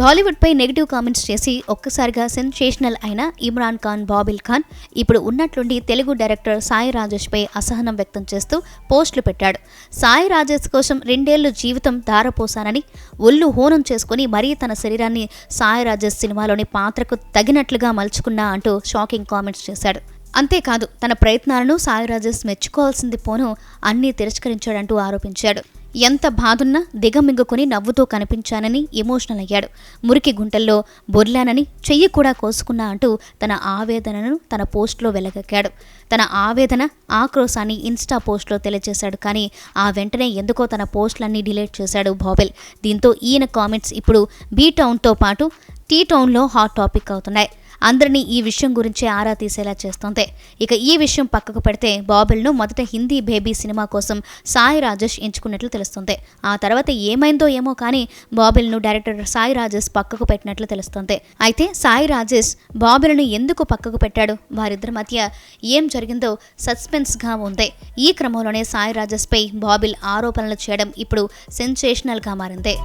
బాలీవుడ్ పై negative comments చేసి ఒక్కసారిగా sensational అయిన ఇమ్రాన్ ఖాన్ బాబిల్ ఖాన్ ఇప్పుడు ఉన్నట్లుండి తెలుగు డైరెక్టర్ సాయి రాజేష్ పై అసహనం వ్యక్తం చేస్తూ పోస్టులు పెట్టాడు. సాయి రాజేష్ కోసం రెండేళ్ళు జీవితం ధారపోసానని ఒళ్ళు హోనం చేసుకుని మరీ తన శరీరాన్ని సాయి రాజేష్ సినిమాలోని పాత్రకు తగినట్లుగా మలుచుకున్నా అంటూ షాకింగ్ కామెంట్స్ చేశాడు. అంతేకాదు తన ప్రయత్నాలను సాయి రాజేష్ మెచ్చుకోవాల్సింది పోను అన్నీ తిరస్కరించాడంటూ ఆరోపించాడు. ఎంత బాధున్నా దిగమింగుకుని నవ్వుతూ కనిపించానని ఎమోషనల్ అయ్యాడు. మురికి గుంటల్లో బొర్లానని చెయ్యి కూడా కోసుకున్నా అంటూ తన ఆవేదనను తన పోస్ట్లో వెలగక్కాడు. తన ఆవేదన ఆక్రోశాన్ని ఇన్స్టా పోస్ట్లో తెలియజేశాడు కానీ ఆ వెంటనే ఎందుకో తన పోస్టులన్నీ డిలీట్ చేశాడు బాబెల్. దీంతో ఈయన కామెంట్స్ ఇప్పుడు బీ టౌన్తో పాటు టీ టౌన్లో హాట్ టాపిక్ అవుతున్నాయి. అందరినీ ఈ విషయం గురించి ఆరా తీసేలా చేస్తోంది. ఇక ఈ విషయం పక్కకు పెడితే బాబెల్ను మొదట హిందీ బేబీ సినిమా కోసం సాయి రాజేష్ ఎంచుకున్నట్లు తెలుస్తుంది. ఆ తర్వాత ఏమైందో ఏమో కానీ బాబెల్ను డైరెక్టర్ సాయి రాజేష్ పక్కకు పెట్టినట్లు తెలుస్తుంది. అయితే సాయి రాజేష్ బాబెల్ను ఎందుకు పక్కకు పెట్టాడు? వారిద్దరి మధ్య ఏం జరిగిందో సస్పెన్స్గా ఉంది. ఈ క్రమంలోనే సాయి రాజేష్పై బాబిల్ ఆరోపణలు చేయడం ఇప్పుడు సెన్సేషనల్గా మారింది.